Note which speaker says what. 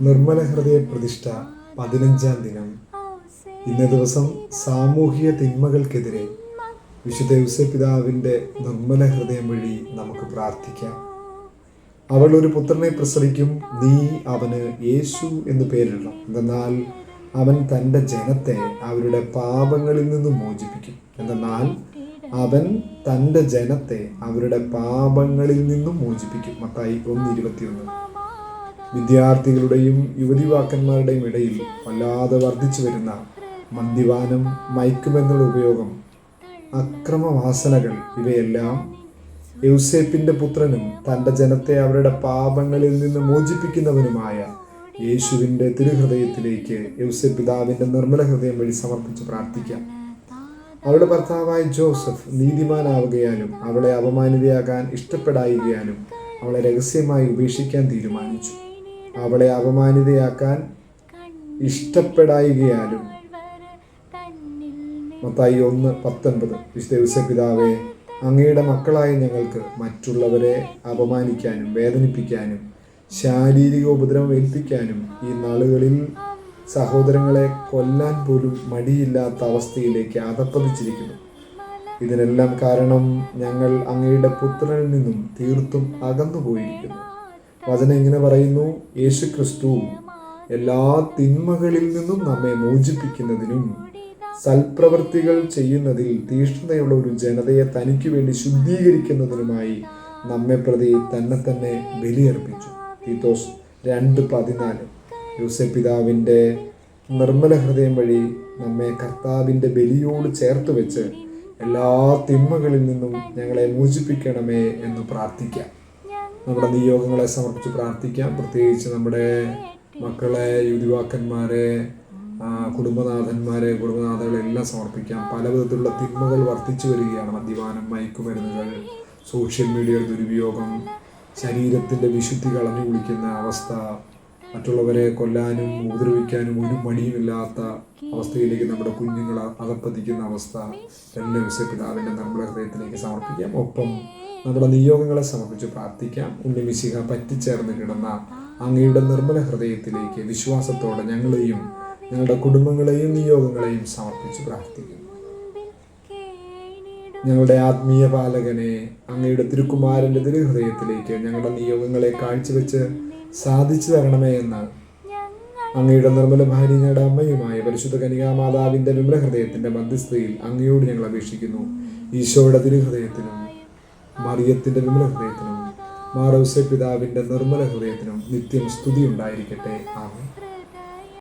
Speaker 1: നിർമ്മല ഹൃദയ പ്രതിഷ്ഠ പതിനഞ്ചാം ദിനം. ഇന്ന ദിവസം സാമൂഹിക തിന്മകൾക്കെതിരെ വിശുദ്ധ യുസപിതാവിന്റെ നിർമ്മല ഹൃദയം വഴി നമുക്ക് പ്രാർത്ഥിക്കാം. അവൾ ഒരു പുത്രനെ പ്രസവിക്കും നീ അവന് യേശു എന്ന് പേരിടണം. എന്നാൽ അവൻ തന്റെ ജനത്തെ അവരുടെ പാപങ്ങളിൽ നിന്ന് മോചിപ്പിക്കും. എന്നാൽ അവൻ തന്റെ ജനത്തെ അവരുടെ പാപങ്ങളിൽ നിന്നും മോചിപ്പിക്കും. മത്തായി ഒന്ന് ഇരുപത്തിയൊന്ന്. വിദ്യാർത്ഥികളുടെയും യുവതിവാക്കന്മാരുടെയും ഇടയിൽ വല്ലാതെ വർദ്ധിച്ചു വരുന്ന മദ്യപാനം മയക്കുമെന്നുള്ള ഉപയോഗം അക്രമവാസനകൾ ഇവയെല്ലാം യൗസേപ്പിന്റെ പുത്രനും തന്റെ ജനത്തെ അവരുടെ പാപങ്ങളിൽ നിന്ന് മോചിപ്പിക്കുന്നവനുമായ യേശുവിന്റെ തിരുഹൃദയത്തിലേക്ക് യൗസേപ്പ് പിതാവിന്റെ നിർമ്മല ഹൃദയം വഴി സമർപ്പിച്ച് പ്രാർത്ഥിക്കാം. അവളുടെ ഭർത്താവായ ജോസഫ് നീതിമാനാവുകയാലും അവളെ അപമാനിതയാകാൻ ഇഷ്ടപ്പെടായികയാലും അവളെ രഹസ്യമായി ഉപേക്ഷിക്കാൻ തീരുമാനിച്ചു. അവളെ അപമാനിതയാക്കാൻ ഇഷ്ടപ്പെടായികയാലും. മത്തായി ഒന്ന് പത്തൊൻപത്. വിശുദ്ധ പിതാവേ അങ്ങയുടെ മക്കളായ ഞങ്ങൾക്ക് മറ്റുള്ളവരെ അപമാനിക്കാനും വേദനിപ്പിക്കാനും ശാരീരിക ഉപദ്രവം ഏൽപ്പിക്കാനും ഈ നാളുകളിൽ സഹോദരങ്ങളെ കൊല്ലാൻ പോലും മടിയില്ലാത്ത അവസ്ഥയിലേക്ക് അതപ്പതിച്ചിരിക്കുന്നു ഇതിനെല്ലാം കാരണം ഞങ്ങൾ അങ്ങയുടെ പുത്രനിൽ നിന്നും തീർത്തും അകന്നുപോയിരിക്കുന്നു. വചനം ഇങ്ങനെ പറയുന്നു യേശു ക്രിസ്തു എല്ലാ തിന്മകളിൽ നിന്നും നമ്മെ മോചിപ്പിക്കുന്നതിനും സൽപ്രവൃത്തികൾ ചെയ്യുന്നതിൽ തീഷ്ണതയുള്ള ഒരു ജനതയെ തനിക്ക് വേണ്ടി ശുദ്ധീകരിക്കുന്നതിനുമായി നമ്മെ പ്രതി തന്നെ തന്നെ ബലിയർപ്പിച്ചു. തീത്തോസ് രണ്ട് പതിനാല്. യൂസഫ് പിതാവിന്റെ നിർമ്മല ഹൃദയം വഴി നമ്മെ കർത്താവിന്റെ ബലിയോട് ചേർത്ത് വെച്ച് എല്ലാ തിന്മകളിൽ നിന്നും ഞങ്ങളെ മോചിപ്പിക്കണമേ എന്ന് പ്രാർത്ഥിക്കാം. നമ്മുടെ നിയോഗങ്ങളെ സമർപ്പിച്ച് പ്രാർത്ഥിക്കാം. പ്രത്യേകിച്ച് നമ്മുടെ മക്കളെ യുവാക്കന്മാരെ കുടുംബനാഥന്മാരെ കുടുംബനാഥകളെല്ലാം സമർപ്പിക്കാം. പല വിധത്തിലുള്ള തിന്മകൾ വർദ്ധിച്ചു വരികയാണ് മദ്യപാനം മയക്കുമരുന്നുകൾ സോഷ്യൽ മീഡിയയുടെ ദുരുപയോഗം ശരീരത്തിന്റെ വിശുദ്ധി കളഞ്ഞു കുളിക്കുന്ന അവസ്ഥ മറ്റുള്ളവരെ കൊല്ലാനും ഉപദ്രവിക്കാനും ഒരു മടിയുമില്ലാത്ത അവസ്ഥയിലേക്ക് നമ്മുടെ കുഞ്ഞുങ്ങൾ അകപ്പതിക്കുന്ന അവസ്ഥ. എല്ലാം വിശപ്പിതാവിന്റെ നമ്മുടെ ഹൃദയത്തിലേക്ക് സമർപ്പിക്കാം. ഒപ്പം നമ്മുടെ നിയോഗങ്ങളെ സമർപ്പിച്ച് പ്രാർത്ഥിക്കാം. ഉണ്ണിമിശിഹ പറ്റിച്ചേർന്ന് കിടന്ന അങ്ങയുടെ നിർമ്മല ഹൃദയത്തിലേക്ക് വിശ്വാസത്തോടെ ഞങ്ങളെയും ഞങ്ങളുടെ കുടുംബങ്ങളെയും നിയോഗങ്ങളെയും സമർപ്പിച്ച് പ്രാർത്ഥിക്കുന്നു. ഞങ്ങളുടെ ആത്മീയ പാലകനെ അങ്ങയുടെ തിരുക്കുമാരന്റെ തിരുഹൃദയത്തിലേക്ക് ഞങ്ങളുടെ നിയോഗങ്ങളെ കാഴ്ചവെച്ച് സാധിച്ചു തരണമേ എന്ന് അങ്ങയുടെ നിർമ്മല ഭാര്യയുടെ അമ്മയുമായ പരിശുദ്ധ കനികാമാതാവിന്റെ വിമല ഹൃദയത്തിന്റെ മധ്യസ്ഥയിൽ അങ്ങയോട് ഞങ്ങൾ അപേക്ഷിക്കുന്നു. ഈശോയുടെ തിരുഹൃദയത്തിനും മറിയത്തിന്റെ വിമല ഹൃദയത്തിനും മാറൗസ പിതാവിന്റെ നിർമ്മല ഹൃദയത്തിനും നിത്യം സ്തുതി ഉണ്ടായിരിക്കട്ടെ. ആമേ